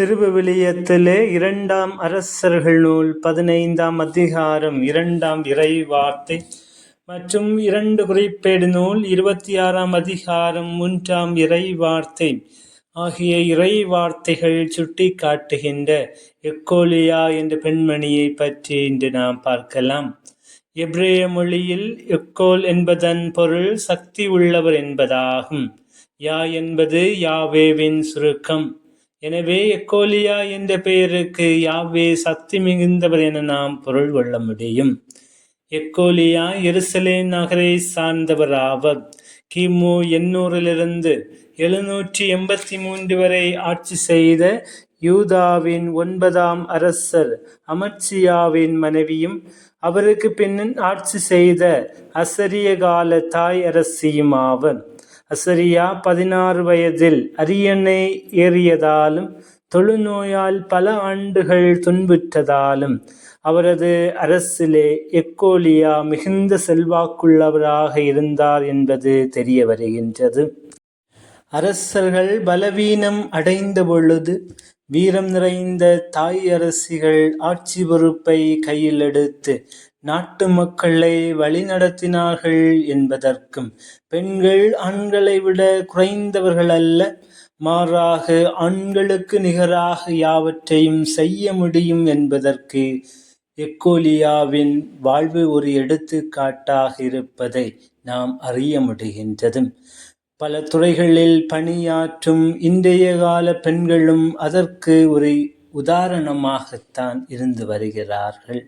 திருவிவிலியத்திலே இரண்டாம் அரசர்கள் நூல் பதினைந்தாம் அதிகாரம் இரண்டாம் இறை வார்த்தை மற்றும் இரண்டு குறிப்பேடு நூல் இருபத்தி ஆறாம் அதிகாரம் மூன்றாம் இறை வார்த்தை ஆகிய இறை வார்த்தைகள் சுட்டி காட்டுகின்ற எக்கோலியா என்ற பெண்மணியை பற்றி இன்று நாம் பார்க்கலாம். எப்ரேய மொழியில் எக்கோல் என்பதன் பொருள் சக்தி உள்ளவர் என்பதாகும். யா என்பது யாவேவின் சுருக்கம். எனவே எக்கோலியா என்ற பெயருக்கு யாவே சக்தி மிகுந்தவர் என நாம் பொருள் கொள்ள முடியும். எக்கோலியா எருசலேம் நகரை சார்ந்தவர் ஆவர் கிமு எண்ணூறிலிருந்து எழுநூற்றி எண்பத்தி மூன்று வரை ஆட்சி செய்த யூதாவின் ஒன்பதாம் அரசர் அமர்சியாவின் மனைவியும் அவருக்கு பின்னன் ஆட்சி செய்த அசரிய கால தாய் அரசியும் ஆவர் அசரியா பதினாறு வயதில் அரியணை ஏறியதாலும் தொழுநோயால் பல ஆண்டுகள் துன்புற்றதாலும் அவரது அரசிலே எக்கோலியா மிகுந்த செல்வாக்குள்ளவராக இருந்தார் என்பது தெரிய வருகின்றது. அரசர்கள் பலவீனம் அடைந்த பொழுது வீரம் நிறைந்த தாய் அரசிகள் ஆட்சி பொறுப்பை கையில் எடுத்து நாட்டு மக்களை வழிநடத்தினார்கள் என்பதற்கும் பெண்கள் ஆண்களை விட குறைந்தவர்கள் அல்ல மாறாக ஆண்களுக்கு நிகராக யாவற்றையும் செய்ய முடியும் என்பதற்கு எக்கோலியாவின் வாழ்வு ஒரு எடுத்துக்காட்டாக இருப்பதை நாம் அறிய முடிகின்றது. பல துறைகளில் பணியாற்றும் இன்றைய கால பெண்களும் அதற்கு ஒரு உதாரணமாகத்தான் இருந்து வருகிறார்கள்.